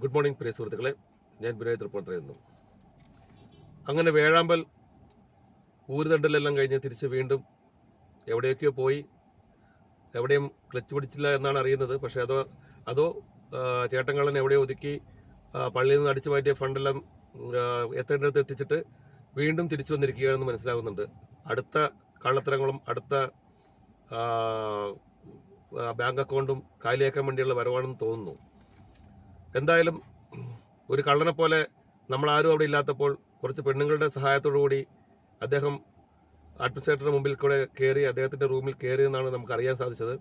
Good morning പ്രിയ സുഹൃത്തുക്കളെ. ഞാൻ വിനോയ് തൃപ്പൂണിത്തുറയുന്നു അങ്ങനെ വേഴാമ്പൽ ഊരുതണ്ടലെല്ലാം കഴിഞ്ഞ് തിരിച്ച് വീണ്ടും എവിടെയൊക്കെയോ പോയി. എവിടെയും ക്ലച്ച് പിടിച്ചില്ല എന്നാണ് അറിയുന്നത്. പക്ഷേ അതോ അതോ ആ, എവിടെയോ ഒതുക്കി പള്ളിയിൽ നിന്ന് അടിച്ചു മാറ്റിയ ഫണ്ടെല്ലാം എത്തേണ്ടിടത്ത് എത്തിച്ചിട്ട് വീണ്ടും തിരിച്ചു വന്നിരിക്കുകയാണെന്ന് മനസ്സിലാകുന്നുണ്ട്. അടുത്ത കള്ളത്തരങ്ങളും അടുത്ത ബാങ്ക് അക്കൗണ്ടും കാലിയാക്കാൻ വേണ്ടിയുള്ള വരവാണെന്ന് തോന്നുന്നു. എന്തായാലും ഒരു കള്ളനെ പോലെ നമ്മൾ ആരും അവിടെ ഇല്ലാത്തപ്പോൾ കുറച്ച് പെണ്ണുങ്ങളുടെ കൂടി അദ്ദേഹം അഡ്മിനിസ്ട്രേറ്ററുടെ മുമ്പിൽ കൂടെ കയറി അദ്ദേഹത്തിന്റെ റൂമിൽ കയറി എന്നാണ് നമുക്ക് അറിയാൻ സാധിച്ചത്.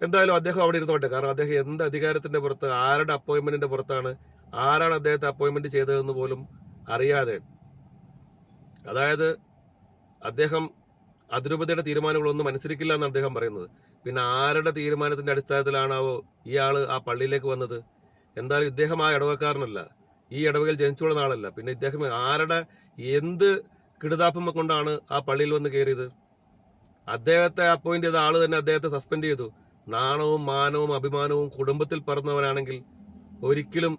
എന്തായാലും അദ്ദേഹം അവിടെ ഇരുന്നോട്ടെ കാരണം അദ്ദേഹം എന്ത് അധികാരത്തിന്റെ പുറത്ത് ആരുടെ അപ്പോയിൻമെന്റിന്റെ പുറത്താണ് ആരാണ് അദ്ദേഹത്തെ അപ്പോയിൻമെന്റ് ചെയ്തതെന്ന് പോലും അറിയാതെ. അതായത് അദ്ദേഹം അതിരൂപതയുടെ തീരുമാനങ്ങളൊന്നും അനുസരിക്കില്ല എന്നാണ് അദ്ദേഹം പറയുന്നത്. പിന്നെ ആരുടെ തീരുമാനത്തിന്റെ അടിസ്ഥാനത്തിലാണാവോ ഇയാൾ ആ പള്ളിയിലേക്ക് വന്നത്? എന്തായാലും ഇദ്ദേഹം ആ ഇടവക്കാരനല്ല ഈ ഇടവകയിൽ ജനിച്ചു വളർന്ന ആളല്ല പിന്നെ ഇദ്ദേഹം ആരുടെ എന്ത് കിടുതാപ്പം കൊണ്ടാണ് ആ പള്ളിയിൽ വന്ന് കയറിയത്? അദ്ദേഹത്തെ അപ്പോയിന്റ് ചെയ്ത ആൾ തന്നെ അദ്ദേഹത്തെ സസ്പെൻഡ് ചെയ്തു. നാണവും മാനവും അഭിമാനവും കുടുംബത്തിൽ പറന്നവനാണെങ്കിൽ ഒരിക്കലും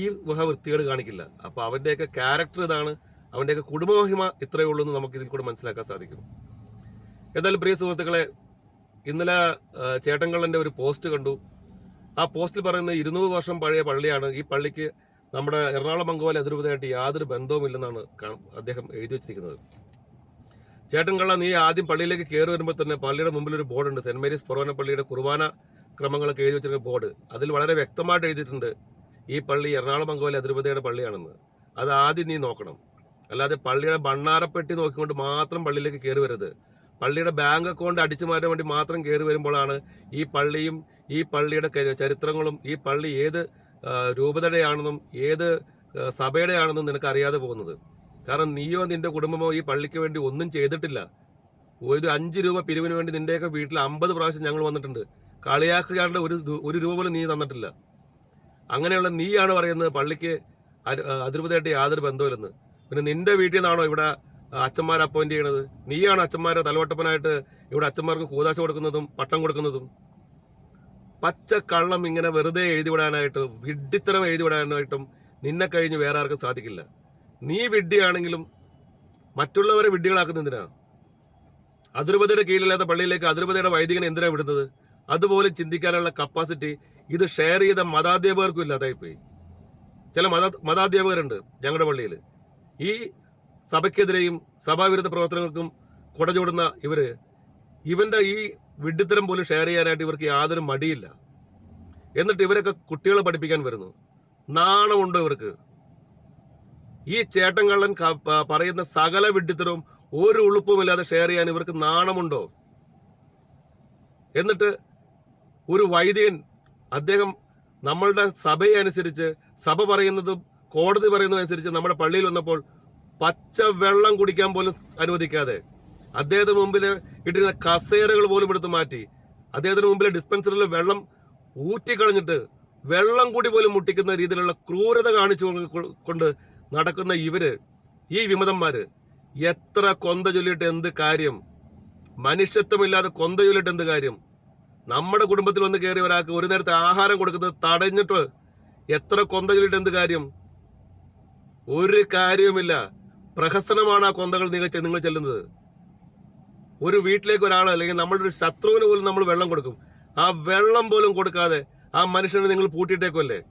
ഈ വൃത്തികേട് കാണിക്കില്ല. അപ്പൊ അവന്റെയൊക്കെ ക്യാരക്ടർ ഇതാണ്. അവന്റെയൊക്കെ കുടുംബമഹിമ ഇത്രയേ ഉള്ളൂ എന്ന് നമുക്ക് ഇതിൽ കൂടെ മനസ്സിലാക്കാൻ സാധിക്കും. എന്തായാലും പ്രിയ സുഹൃത്തുക്കളെ ഇന്നലെ ചേട്ടൻകള്ളന്റെ ഒരു പോസ്റ്റ് കണ്ടു. ആ പോസ്റ്റിൽ പറയുന്ന ഇരുന്നൂറ് വർഷം പഴയ പള്ളിയാണ്. ഈ പള്ളിക്ക് നമ്മുടെ എറണാകുളം മംഗോല അതിരൂപതയായിട്ട് യാതൊരു ബന്ധവുമില്ലെന്നാണ് അദ്ദേഹം എഴുതി വെച്ചിരിക്കുന്നത്. ചേട്ടൻകള്ള നീ ആദ്യം പള്ളിയിലേക്ക് കയറി വരുമ്പോൾ തന്നെ പള്ളിയുടെ മുമ്പിൽ ഒരു ബോർഡുണ്ട്. സെന്റ് മേരീസ് പൊറോന പള്ളിയുടെ കുർബാന ക്രമങ്ങളൊക്കെ എഴുതി വെച്ചിരിക്കുന്ന ബോർഡ്. അതിൽ വളരെ വ്യക്തമായിട്ട് എഴുതിയിട്ടുണ്ട് ഈ പള്ളി എറണാകുളം മംഗോല അതിരൂപതയുടെ പള്ളിയാണെന്ന്. അത് ആദ്യം നീ നോക്കണം. അല്ലാതെ പള്ളിയുടെ ഭണ്ണാരപ്പെട്ടി നോക്കിക്കൊണ്ട് മാത്രം പള്ളിയിലേക്ക് കയറി വരരുത്. പള്ളിയുടെ ബാങ്ക് അക്കൗണ്ട് അടിച്ചു മാറ്റാൻ വേണ്ടി മാത്രം കയറി വരുമ്പോഴാണ് ഈ പള്ളിയും ഈ പള്ളിയുടെ ചരിത്രങ്ങളും ഈ പള്ളി ഏത് രൂപതയുടെയാണെന്നും ഏത് സഭയുടെയാണെന്നും നിനക്ക് അറിയാതെ പോകുന്നത്. കാരണം നീയോ നിന്റെ കുടുംബമോ ഈ പള്ളിക്ക് വേണ്ടി ഒന്നും ചെയ്തിട്ടില്ല. ഒരു അഞ്ച് രൂപ പിരിവിന് വേണ്ടി നിന്റെയൊക്കെ വീട്ടിൽ അമ്പത് പ്രാവശ്യം ഞങ്ങൾ വന്നിട്ടുണ്ട്. കളിയാക്കുകാരുടെ ഒരു ഒരു രൂപ പോലും നീ തന്നിട്ടില്ല. അങ്ങനെയുള്ള നീയാണ് പറയുന്നത് പള്ളിക്ക് ആ, യാതൊരു ബന്ധമില്ലെന്ന് പിന്നെ നിന്റെ വീട്ടിൽ നിന്നാണോ ഇവിടെ അച്ഛന്മാരെ അപ്പോയിന്റ് ചെയ്യണത്? നീയാണ് അച്ഛന്മാരെ തലവട്ടപ്പനായിട്ട് ഇവിടെ അച്ഛന്മാർക്ക് കൂതാശ കൊടുക്കുന്നതും പട്ടം കൊടുക്കുന്നതും. പച്ച കള്ളം ഇങ്ങനെ വെറുതെ എഴുതിവിടാനായിട്ട് വിഡ്ഢിത്തരം എഴുതി വിടാനായിട്ടും നിന്നെ കഴിഞ്ഞ് വേറെ ആർക്കും സാധിക്കില്ല. നീ വിഡ്ഢിയാണെങ്കിലും മറ്റുള്ളവരെ വിഡ്ഢികളാക്കുന്ന എന്തിനാ? അതിർപതയുടെ കീഴിലില്ലാത്ത പള്ളിയിലേക്ക് അതിർപതിയുടെ വൈദികനെ എന്തിനാണ് വിടുന്നത്? അതുപോലെ ചിന്തിക്കാനുള്ള കപ്പാസിറ്റി ഇത് ഷെയർ ചെയ്ത മതാധ്യാപകർക്കും ഇല്ലാതായിപ്പോയി. ചില മത മതാധ്യാപകരുണ്ട് ഞങ്ങളുടെ പള്ളിയിൽ. ഈ സഭയ്ക്കെതിരെയും സഭാവിരുദ്ധ പ്രവർത്തനങ്ങൾക്കും കൊട ഇവർ ഇവന്റെ ഈ വിഡ്ഢിത്തരം പോലും ഷെയർ ചെയ്യാനായിട്ട് ഇവർക്ക് യാതൊരു മടിയില്ല. എന്നിട്ട് ഇവരൊക്കെ കുട്ടികളെ പഠിപ്പിക്കാൻ വരുന്നു. നാണമുണ്ടോ ഇവർക്ക്? ഈ ചേട്ടങ്ങളൻ പറയുന്ന സകല വിഡ്ഢിത്തരവും ഒരു ഉളുപ്പുമില്ലാതെ ഷെയർ ചെയ്യാൻ ഇവർക്ക് നാണമുണ്ടോ? എന്നിട്ട് ഒരു വൈദികൻ അദ്ദേഹം നമ്മളുടെ സഭയെ അനുസരിച്ച് സഭ പറയുന്നതും കോടതി പറയുന്നതും അനുസരിച്ച് നമ്മുടെ പള്ളിയിൽ വന്നപ്പോൾ പച്ച വെള്ളം കുടിക്കാൻ പോലും അനുവദിക്കാതെ അദ്ദേഹത്തിന് മുമ്പിൽ ഇട്ടിരുന്ന കസേരകൾ പോലും എടുത്ത് മാറ്റി. അദ്ദേഹത്തിന് മുമ്പിലെ ഡിസ്പെൻസറിൽ വെള്ളം ഊറ്റിക്കളഞ്ഞിട്ട് വെള്ളം കൂടി പോലും മുട്ടിക്കുന്ന രീതിയിലുള്ള ക്രൂരത കാണിച്ചു കൊണ്ട് നടക്കുന്ന ഇവർ ഈ വിമതന്മാര് എത്ര കൊന്ത ചൊല്ലിയിട്ട് എന്ത് കാര്യം? മനുഷ്യത്വമില്ലാതെ കൊന്ത ചൊല്ലിയിട്ട് എന്ത് കാര്യം? നമ്മുടെ കുടുംബത്തിൽ വന്ന് കയറി ഒരാൾക്ക് ഒരു നേരത്തെ ആഹാരം കൊടുക്കുന്നത് തടഞ്ഞിട്ട് എത്ര കൊന്ത ചൊല്ലിയിട്ട് എന്ത് കാര്യം? ഒരു കാര്യവുമില്ല. പ്രഹസനമാണ് ആ കൊന്തകൾ നിങ്ങൾ നിങ്ങൾ ചെല്ലുന്നത്. ഒരു വീട്ടിലേക്ക് ഒരാൾ അല്ലെങ്കിൽ നമ്മളുടെ ഒരു ശത്രുവിന് പോലും നമ്മൾ വെള്ളം കൊടുക്കും. ആ വെള്ളം പോലും കൊടുക്കാതെ ആ മനുഷ്യനെ നിങ്ങൾ പൂട്ടിയിട്ടേക്കല്ലേ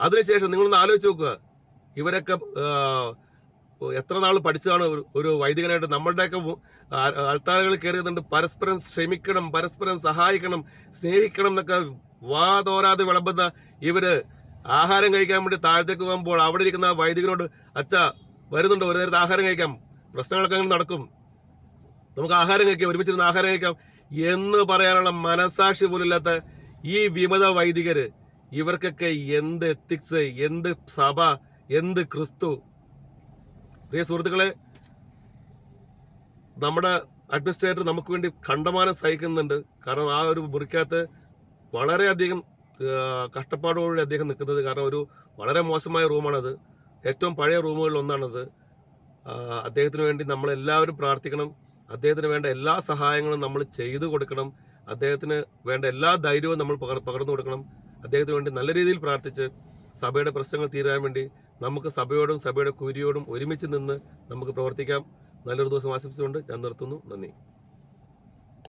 അതിനുശേഷം നിങ്ങളൊന്ന് ആലോചിച്ച് നോക്കുക. ഇവരൊക്കെ എത്ര നാൾ പഠിച്ചതാണ് ഒരു- വൈദികനായിട്ട് നമ്മളുടെയൊക്കെ അൾത്താരകൾ കയറിയതുകൊണ്ട് പരസ്പരം ശ്രമിക്കണം പരസ്പരം സഹായിക്കണം സ്നേഹിക്കണം എന്നൊക്കെ വാതോരാതെ വിളമ്പുന്ന ഇവർ ആഹാരം കഴിക്കാൻ വേണ്ടി താഴത്തേക്ക് പോകുമ്പോൾ അവിടെ ഇരിക്കുന്ന വൈദികനോട് അച്ഛ വരുന്നുണ്ട് ഒരു നേരത്തെ ആഹാരം കഴിക്കാം. പ്രശ്നങ്ങളൊക്കെ അങ്ങനെ നടക്കും. നമുക്ക് ആഹാരം കഴിക്കാം ഒരുമിച്ചിരുന്ന് ആഹാരം കഴിക്കാം. എന്ന് പറയാനുള്ള മനസാക്ഷി പോലും ഇല്ലാത്ത ഈ വിമത വൈദികര് ഇവർക്കൊക്കെ എന്ത് എത്തിക്സ് എന്ത് സഭ എന്ത് ക്രിസ്തു? പ്രിയ സുഹൃത്തുക്കളെ നമ്മുടെ അഡ്മിനിസ്ട്രേറ്റർ നമുക്ക് വേണ്ടി കണ്ടമാനം സഹിക്കുന്നുണ്ട്. കാരണം ആ ഒരു മുറിക്കകത്ത് വളരെയധികം കഷ്ടപ്പാടോടുകൂടി അദ്ദേഹം നിൽക്കുന്നത് കാരണം ഒരു വളരെ മോശമായ റൂമാണത്. ഏറ്റവും പഴയ റൂമുകളിൽ ഒന്നാണത്. അദ്ദേഹത്തിന് വേണ്ടി നമ്മളെല്ലാവരും പ്രാർത്ഥിക്കണം. അദ്ദേഹത്തിന് വേണ്ട എല്ലാ സഹായങ്ങളും നമ്മൾ ചെയ്തു കൊടുക്കണം. അദ്ദേഹത്തിന് വേണ്ട എല്ലാ ധൈര്യവും നമ്മൾ പകർ- പകർന്നു കൊടുക്കണം. അദ്ദേഹത്തിന് വേണ്ടി നല്ല രീതിയിൽ പ്രാർത്ഥിച്ച് സഭയുടെ പ്രശ്നങ്ങൾ തീരാൻ വേണ്ടി നമുക്ക് സഭയോടും സഭയുടെ കുരിയോടും ഒരുമിച്ച് നിന്ന് നമുക്ക് പ്രവർത്തിക്കാം. നല്ലൊരു ദിവസം ആശംസിച്ചുകൊണ്ട് ഞാൻ നിർത്തുന്നു. നന്ദി.